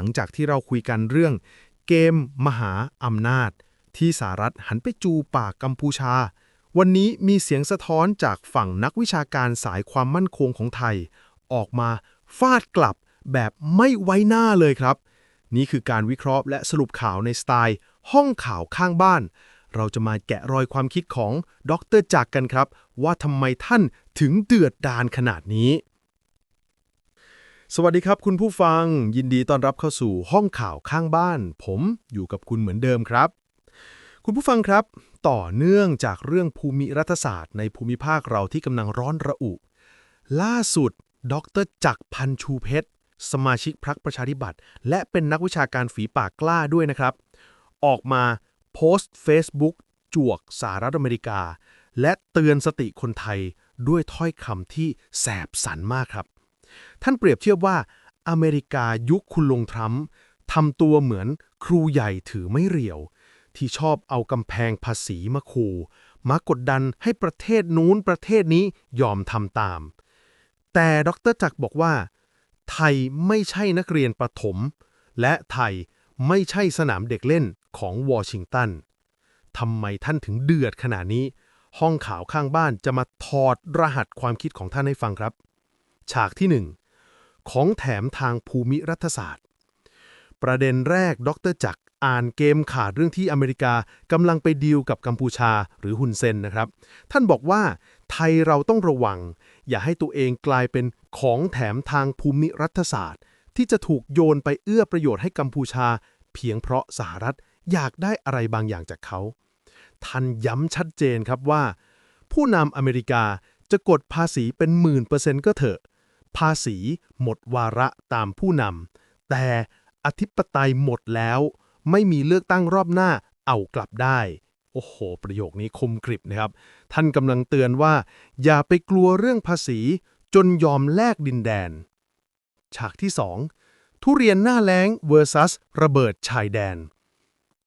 ลังจากที่เราคุยกันเรื่อง เกม มหาอำนาจ ที่สหรัฐหันไปจูปากกัมพูชา วันนี้มีเสียงสะท้อนจากฝั่งนักวิชาการสายความมั่นคงของไทย ออกมาฟาดกลับแบบไม่ไว้หน้าเลยครับ นี่คือการวิเคราะห์และสรุปข่าวในสไตล์ ห้องข่าวข้างบ้าน เราจะมาแกะรอยความคิดของดรจักรกันครับ ว่าทำไมท่านถึงเดือดดานขนาดนี้ สวัสดีครับคุณผู้ฟัง ยินดีต้อนรับเข้าสู่ห้องข่าวข้างบ้าน ผมอยู่กับคุณเหมือนเดิมครับ คุณผู้ฟังครับ ต่อเนื่องจากเรื่องภูมิรัฐศาสตร์ในภูมิภาคเราที่กำลังร้อนระอุ ล่าสุด ดรจักพันชูเพชร สมาชิกพรรคประชาธิปัตย์และเป็นนักวิชาการฝีปากกล้าด้วยนะครับ ออกมาโพสต์ Facebook จวกสหรัฐอเมริกา และเตือนสติคนไทยด้วยถ้อยคำที่แสบสันมากครับ ท่านเปรียบเทียบว่าอเมริกายุคคุณลงทรัมป์ทำตัวเหมือนครูใหญ่ถือไม่เรียว ที่ชอบเอากำแพงภาษีมาขู่มากดดันให้ประเทศนู้นประเทศนี้ยอมทำตาม แต่ดรจักบอกว่า ไทยไม่ใช่นักเรียนประถม และไทยไม่ใช่สนามเด็กเล่นของวอชิงตันทำไมท่านถึงเดือดขนาดนี้ ห้องข่าวข้างบ้านจะมาถอดรหัสความคิดของท่านให้ฟังครับ ฉากที่ 1 ของแถมทางภูมิรัฐศาสตร์ ประเด็นแรก ดรจักรอ่านเกมขาดเรื่องที่อเมริกากำลังไปดีลกับกัมพูชาหรือฮุนเซนนะครับ ท่านบอกว่าไทยเราต้องระวัง อย่าให้ตัวเองกลายเป็นของแถมทางภูมิรัฐศาสตร์ ที่จะถูกโยนไปเอื้อประโยชน์ให้กัมพูชา เพียงเพราะสหรัฐอยากได้อะไรบางอย่างจากเขา ท่านย้ำชัดเจนครับว่า ผู้นำอเมริกาจะกดภาษีเป็นหมื่นเปอร์เซ็นต์ก็เถอะ ภาษีหมดวาระตามผู้นำ แต่อธิปไตยหมดแล้ว ไม่มีเลือกตั้งรอบหน้าเอากลับได้ โอ้โห ประโยคนี้คมกริบนะครับ ท่านกำลังเตือนว่า อย่าไปกลัวเรื่องภาษีจนยอมแลกดินแดน ฉากที่ 2 ทุเรียนหน้าแล้ง vs ระเบิดชายแดน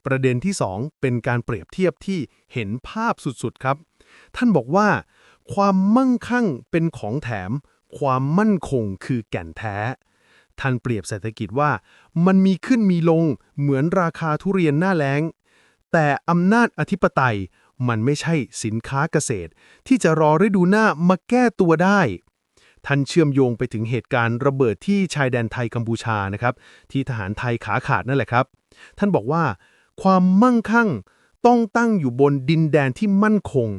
ประเด็นที่ 2 เป็นการเปรียบเทียบที่เห็นภาพสุดๆครับ ท่านบอกว่า ความมั่งคั่งเป็นของแถม ความมั่นคงคือแก่นแท้ ท่านเปรียบเศรษฐกิจว่า มันมีขึ้นมีลงเหมือนราคาทุเรียนหน้าแล้ง แต่อำนาจอธิปไตยมันไม่ใช่สินค้าเกษตร ที่จะรอฤดูหน้ามาแก้ตัวได้ ท่านเชื่อมโยงไปถึงเหตุการณ์ระเบิดที่ชายแดนไทยกัมพูชานะครับ ที่ทหารไทยขาขาดนั่นแหละครับ ท่านบอกว่า ความมั่งคั่งต้องตั้งอยู่บนดินแดนที่มั่นคง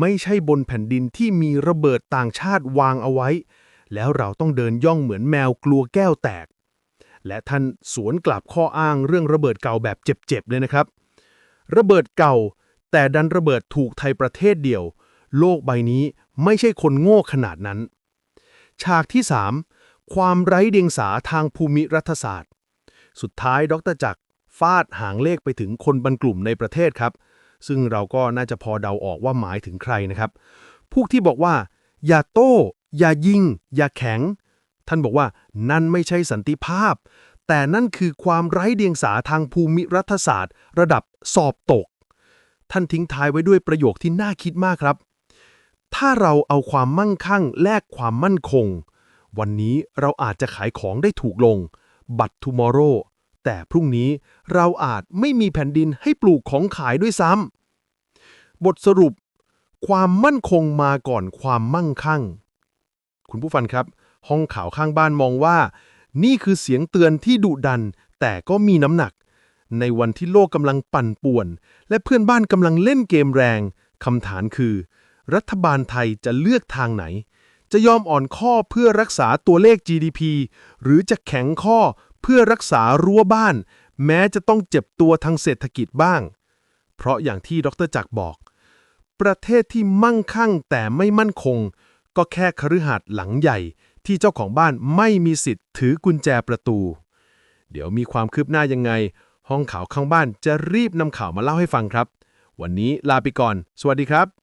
ไม่ใช่บนแผ่นดินที่มีระเบิดต่างชาติวางเอาไว้ แล้วเราต้องเดินย่องเหมือนแมวกลัวแก้วแตก และท่านสวนกลับข้ออ้างเรื่องระเบิดเก่าแบบเจ็บๆเลยนะครับ ระเบิดเก่า แต่ดันระเบิดถูกไทยประเทศเดียว โลกใบนี้ไม่ใช่คนโง่ขนาดนั้น ฉากที่ 3 ความไร้เดียงสาทางภูมิรัฐศาสตร์ สุดท้ายดรจักรฟาดหางเลขไปถึงคนบรรกลุ่มในประเทศครับ ซึ่งเราก็น่าจะพอเดาออกว่าหมายถึงใครนะครับ พวกที่บอกว่า อย่าโต้ อย่ายิง อย่าแข็ง ท่านบอกว่านั่นไม่ใช่สันติภาพ แต่นั่นคือความไร้เดียงสาทางภูมิรัฐศาสตร์ ระดับสอบตก ท่านทิ้งท้ายไว้ด้วยประโยคที่น่าคิดมากครับ ถ้าเราเอาความมั่งคั่งแลกความมั่นคง วันนี้เราอาจจะขายของได้ถูกลงบัตร tomorrow แต่พรุ่งนี้เราอาจไม่มีแผ่นดินให้ปลูกของขายด้วยซ้ำบทสรุป ความมั่นคงมาก่อนความมั่งคั่ง คุณผู้ฟังครับ ห้องข่าวข้างบ้านมองว่า นี่คือเสียงเตือนที่ดุดัน แต่ก็มีน้ำหนัก ในวันที่โลกกำลังปั่นป่วน และเพื่อนบ้านกำลังเล่นเกมแรงคำถามคือ รัฐบาลไทยจะเลือกทางไหนจะยอมอ่อนข้อเพื่อรักษาตัวเลข GDP หรือจะแข็งข้อ เพื่อรักษารั้วบ้าน แม้จะต้องเจ็บตัวทางเศรษฐกิจบ้าง เพราะอย่างที่ดรจักบอก ประเทศที่มั่งคั่งแต่ไม่มั่นคง ก็แค่คฤหาสน์หลังใหญ่ที่เจ้าของบ้านไม่มีสิทธิ์ถือกุญแจประตู เดี๋ยวมีความคืบหน้ายังไง ห้องข่าวข้างบ้านจะรีบนำข่าวมาเล่าให้ฟังครับ วันนี้ลาไปก่อน สวัสดีครับ